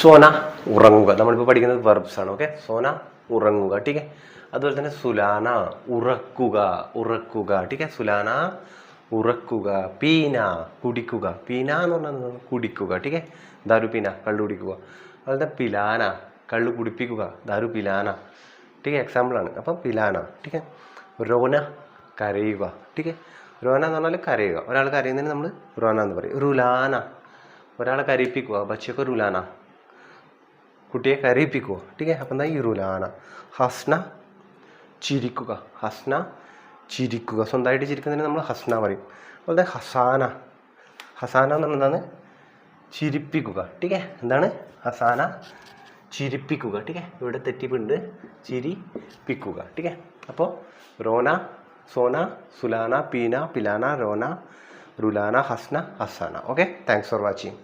സോന ഉറങ്ങുക. നമ്മളിപ്പോൾ പഠിക്കുന്നത് വെർബ്സ് ആണ് ഓക്കെ സോന ഉറങ്ങുക ടീക്കെ? അതുപോലെ തന്നെ സുലാന ഉറക്കുക ഉറക്കുക ടീക്കെ? സുലാന ഉറക്കുക പീന കുടിക്കുക. പീന എന്ന് പറഞ്ഞാൽ കുടിക്കുക ടീക്കെ? ദാരു പീന കള്ളു കുടിക്കുക. അതുപോലെ തന്നെ പിലാന കള്ളു കുടിപ്പിക്കുക ദാരു പിലാന. ടീക്കെ എക്സാമ്പിളാണ് അപ്പം പിലാന ടീക്കെ? രോന കരയുക ടീക്കെ? രോന എന്ന് പറഞ്ഞാൽ കരയുക. ഒരാൾ കരയുന്നതിന് നമ്മൾ റോന എന്ന് പറയും. റുലാന ഒരാളെ കരയിപ്പിക്കുക ബച്ചൊക്കെ റുലാന കുട്ടിയെ കരയിപ്പിക്കുക ടീക്കെ അപ്പം ഈ റുലാന ഹസ്ന ചിരിക്കുക. ഹസ്ന ചിരിക്കുക. സ്വന്തമായിട്ട് ചിരിക്കുന്നതിന് നമ്മൾ ഹസ്ന പറയും. അതുപോലെ ഹസാന. ഹസാന എന്ന് എന്താണ്? ചിരിപ്പിക്കുക. ടീക്കെ എന്താണ്? ഹസാന ചിരിപ്പിക്കുക. ടീക്കെ ഇവിടെ തെറ്റിപ്പുണ്ട്. ചിരിപ്പിക്കുക. ടീക്കെ അപ്പോൾ റോന സോന സുലാന പീന പിലാന റോന റുലാന ഹസ്ന ഹസാന. ഓക്കെ? Thanks for watching